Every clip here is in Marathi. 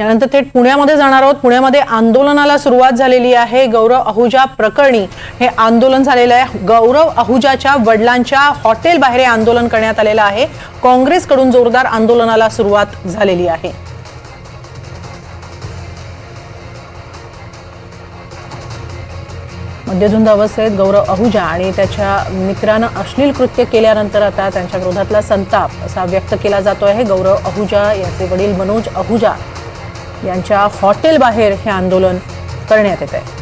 यानंतर थेट पुण्यामध्ये जाणार आहोत. पुण्यामध्ये आंदोलनाला सुरुवात झालेली आहे. गौरव अहुजा प्रकरणी हे आंदोलन झालेलं आहे. गौरव अहुजाच्या वडिलांच्या हॉटेल बाहेर आंदोलन करण्यात आलेलं आहे. काँग्रेसकडून जोरदार आंदोलनाला सुरुवात झालेली आहे. मद्यधुंद अवस्थेत गौरव अहुजा आणि त्याच्या मित्रानं अश्लील कृत्य केल्यानंतर आता त्यांच्या विरोधातला संताप असा व्यक्त केला जातो आहे गौरव अहुजा याचे वडील मनोज अहुजा यांच्या हॉटेल बाहेर हे आंदोलन करण्यात येत आहे.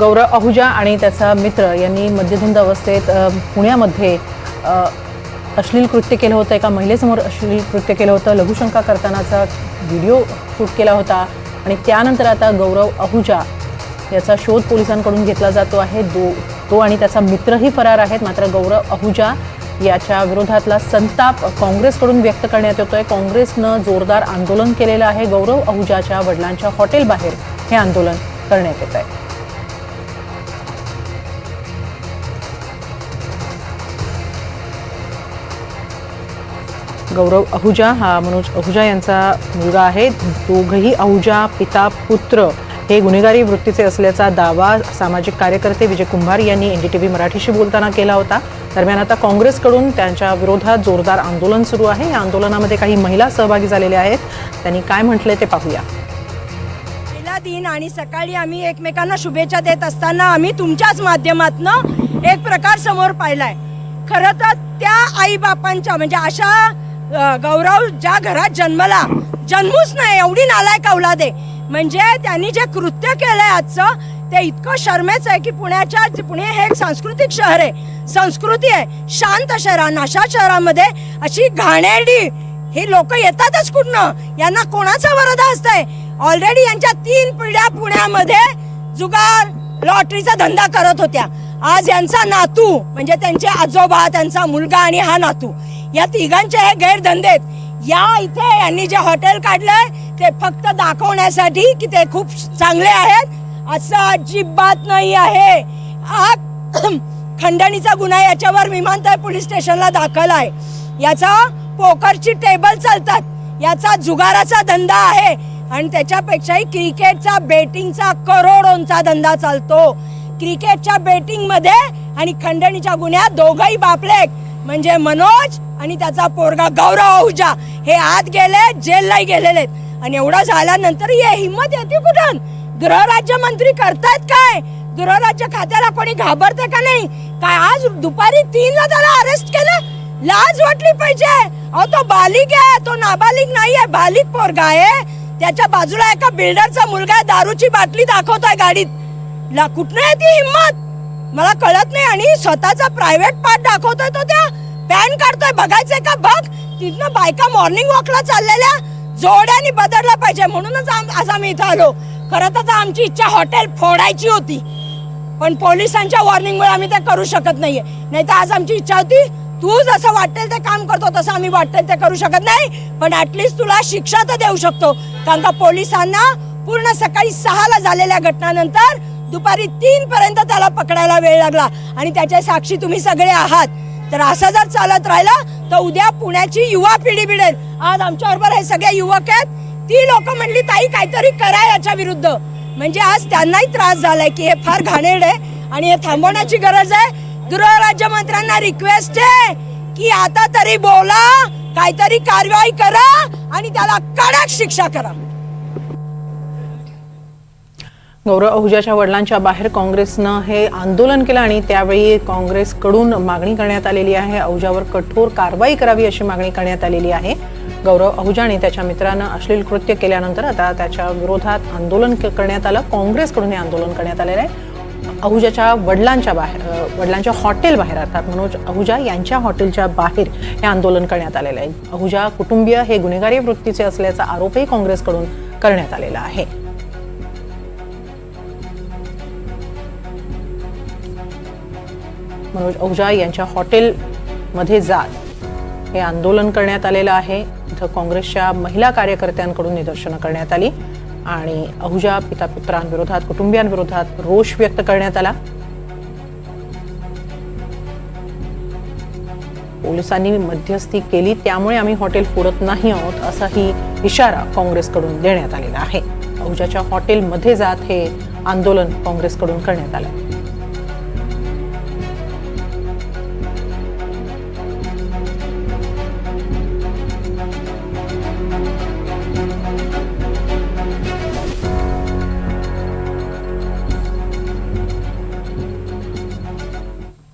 गौरव आहुजा आणि त्याचा मित्र यांनी मध्यधुंद अवस्थेत पुण्यामध्ये अश्लील कृत्य केलं होतं. एका महिलेसमोर अश्लील कृत्य केलं होतं. लघुशंका करतानाचा व्हिडिओ शूट केला होता. आणि त्यानंतर आता गौरव आहुजा याचा शोध पोलिसांकडून घेतला जातो आहे. दो तो आणि त्याचा मित्रही फरार आहेत. मात्र गौरव अहुजा याच्या विरोधातला संताप काँग्रेसकडून व्यक्त करण्यात येतोय. काँग्रेसनं जोरदार आंदोलन केलेलं आहे. गौरव अहुजाच्या वडिलांच्या हॉटेलबाहेर हे आंदोलन करण्यात येत आहे गौरव अहुजा हा मनोज अहुजा यांचा मुलगा आहे. दोघही अहुजा पिता पुत्र हे गुन्हेगारी वृत्तीचे असल्याचा दावा सामाजिक कार्यकर्ते विजय कुंभार यांनी एनडीटीव्ही मराठीशी बोलताना केला होता. दरम्यान आता काँग्रेसकडून त्यांच्या विरोधात जोरदार आंदोलन सुरू आहे. या आंदोलनामध्ये काही महिला सहभागी झालेल्या आहेत. त्यांनी काय म्हटलंय ते पाहूया. पहिला दिन आणि सकाळी आम्ही एकमेकांना शुभेच्छा देत असताना आम्ही तुमच्याच माध्यमातनं एक प्रकार समोर पाहिलाय. खरं तर त्या आई बापांच्या म्हणजे अशा गौरव ज्या घरात जन्मला जन्मूच नाही एवढी नालायक औलाद. आहे म्हणजे त्यांनी जे कृत्य केलंय आजचं ते इतकं शर्मेचं आहे की पुण्याच्या पुणे हे एक सांस्कृतिक शहर आहे. संस्कृती आहे. शांत शहर नाशा शहरामध्ये अशी घाणेरडी ही लोक येतातच कुठनं? यांना कोणाचा वरदा असतंय? ऑलरेडी यांच्या तीन पिढ्या पुण्यामध्ये जुगार लॉटरीचा धंदा करत होत्या. आज यांचा नातू म्हणजे त्यांचे आजोबा त्यांचा मुलगा आणि हा नातू या तिघांचे हे गैरधंदे आहेत. या इथे यांनी जे हॉटेल काढलंय ते फक्त दाखवण्यासाठी की ते खूप चांगले आहेत. असं अजिबात नाही आहे. हा खंडणीचा गुन्हा याच्यावर विमानतळ पोलीस स्टेशनला दाखल आहे. याचा पोकरची टेबल चालतात. याचा जुगाराचा धंदा आहे. आणि त्याच्यापेक्षाही क्रिकेटचा बेटिंगचा करोडोंचा धंदा चालतो. क्रिकेटच्या बेटिंगमध्ये आणि खंडणीच्या गुन्ह्यात दोघंही बापलेक म्हणजे मनोज आणि त्याचा पोरगा गौरव आहुजा हे आत गेले जेललाही गेलेले आहेत. आणि एवढं झाल्यानंतर हे हिंमत येते कुठून? गृहराज्यमंत्री करतायत काय? गृहराज्य खात्याला कोणी घाबरते का नाही? काय आज दुपारी तीनला त्याला अरेस्ट केलं? लाज वाटली पाहिजे. अहो तो बालिक आहे तो नाबालिक नाही आहे बालिक पोरगा आहे. त्याच्या बाजूला एका बिल्डरचा मुलगा आहे, दारूची बाटली दाखवतोय गाडीत. ला कुठनं आहे ती हिंमत मला कळत नाही. आणि स्वतःचा प्रायव्हेट पार्ट दाखवतोय तो त्या. पॅन काढतोय बघायचंय का? बघ. तिथनं बायका मॉर्निंग वॉकला चाललेल्या. जोड्याने बदलला पाहिजे. म्हणूनच आम- आज आम्ही इथं आलो. खरं तर आमची इच्छा हॉटेल फोडायची होती. पण पोलिसांच्या वॉर्निंगमुळे आम्ही ते करू शकत नाहीये. नाही तर आज आमची इच्छा होती तू जसं वाटेल ते काम करतो तसं आम्ही वाटेल ते करू शकत नाही. पण ऍटलिस्ट तुला शिक्षा तर देऊ शकतो. कारण का पोलिसांना पूर्ण सकाळी सहाला झालेल्या घटनानंतर दुपारी तीन पर्यंत त्याला पकडायला वेळ लागला. आणि त्याच्या साक्षी तुम्ही सगळे आहात. तर असं जर चालत राहिलं तर उद्या पुण्याची युवा पिढी बिडेल आज आमच्या बरोबर हे सगळे युवक आहेत. ती लोक म्हणली ताई काहीतरी करा याच्या विरुद्ध. म्हणजे आज त्यांनाही त्रास झालाय की हे फार घाणेड आहे आणि हे थांबवण्याची गरज आहे. गृह राज्यमंत्र्यांना रिक्वेस्ट आहे की आता तरी बोला काहीतरी कारवाई करा आणि त्याला कडक शिक्षा करा. गौरव अहुजाच्या वडिलांच्या बाहेर काँग्रेसनं हे आंदोलन केलं आणि त्यावेळी काँग्रेसकडून मागणी करण्यात आलेली आहे. अहुजावर कठोर कारवाई करावी अशी मागणी करण्यात आलेली आहे. गौरव अहुजाणी त्याच्या मित्रानं अश्लील कृत्य केल्यानंतर आता त्याच्या विरोधात आंदोलन करण्यात आलं. काँग्रेसकडून हे आंदोलन करण्यात आलेलं आहे. अहुजाच्या वडिलांच्या बाहेर वडिलांच्या हॉटेल बाहेर अर्थात मनोज अहुजा यांच्या हॉटेलच्या बाहेर हे आंदोलन करण्यात आलेलं आहे. अहुजा कुटुंबीय हे गुन्हेगारी वृत्तीचे असल्याचा आरोपही काँग्रेसकडून करण्यात आलेला आहे. मनोज अहुजा यांच्या हॉटेलमध्ये जात हे आंदोलन करण्यात आलेलं आहे. इथं काँग्रेसच्या महिला कार्यकर्त्यांकडून निदर्शनं करण्यात आली आणि अहुजा पिता पुत्रांविरोधात कुटुंबियांविरोधात रोष व्यक्त करण्यात आला. पोलिसांनी मध्यस्थी केली त्यामुळे आम्ही हॉटेल फोडत नाही आहोत असाही इशारा काँग्रेसकडून देण्यात आलेला आहे. अहुजाच्या हॉटेलमध्ये जात हे आंदोलन काँग्रेसकडून करण्यात आलं.